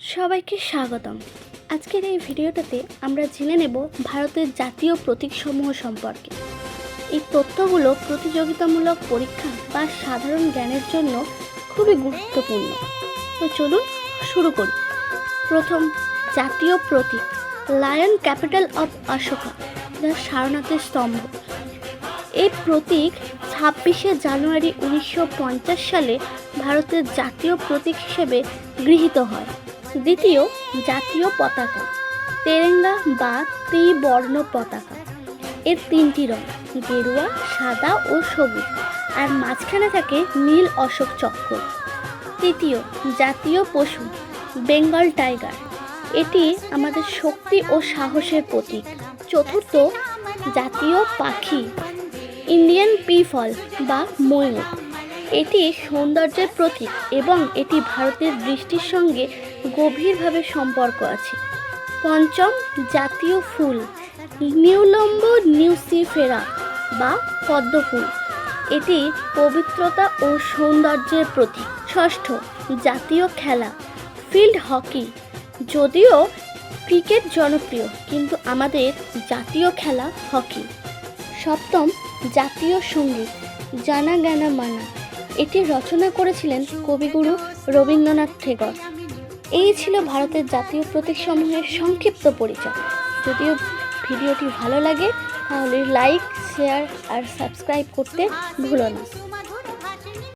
সবাইকে স্বাগতম। আজকের এই ভিডিওটাতে আমরা জেনে নেব ভারতের জাতীয় প্রতীকসমূহ সম্পর্কে। এই তথ্যগুলো প্রতিযোগিতামূলক পরীক্ষা বা সাধারণ জ্ঞানের জন্য খুবই গুরুত্বপূর্ণ। তো চলুন শুরু করি। প্রথম, জাতীয় প্রতীক লায়ন ক্যাপিটাল অফ অশোকা যা সারনাথের স্তম্ভ। এই প্রতীক ছাব্বিশে জানুয়ারি উনিশশো পঞ্চাশ সালে ভারতের জাতীয় প্রতীক হিসেবে গৃহীত হয়। দ্বিতীয় জাতীয় পতাকা, তেরেঙ্গা বা ত্রিবর্ণ পতাকা। এর তিনটি রং, গেরুয়া, সাদা ও সবুজ। আর মাঝখানে থাকে নীল অশোক চক্র। তৃতীয় জাতীয় পশু, বেঙ্গল টাইগার। এটি আমাদের শক্তি ও সাহসের প্রতীক। চতুর্থ জাতীয় পাখি, ইন্ডিয়ান পিফল বা ময়ূর। এটি সৌন্দর্যের প্রতীক এবং এটি ভারতের দৃষ্টির সঙ্গে গভীরভাবে সম্পর্ক আছে। পঞ্চম, জাতীয় ফুল, নিউলম্ব নিউসিফেরা বা পদ্ম ফুল এটি পবিত্রতা ও সৌন্দর্যের প্রতীক। ষষ্ঠ, জাতীয় খেলা, ফিল্ড হকি। যদিও ক্রিকেট জনপ্রিয়, কিন্তু আমাদের জাতীয় খেলা হকি। সপ্তম, জাতীয় সংগীত জানা গানা মানা। এটি রচনা করেছিলেন কবিগুরু রবীন্দ্রনাথ ঠেকর। এই ছিল ভারতের জাতীয় প্রতীকসমূহের সংক্ষিপ্ত পরিচয়। যদিও ভিডিওটি ভালো লাগে, তাহলে লাইক শেয়ার আর সাবস্ক্রাইব করতে ভুলো না।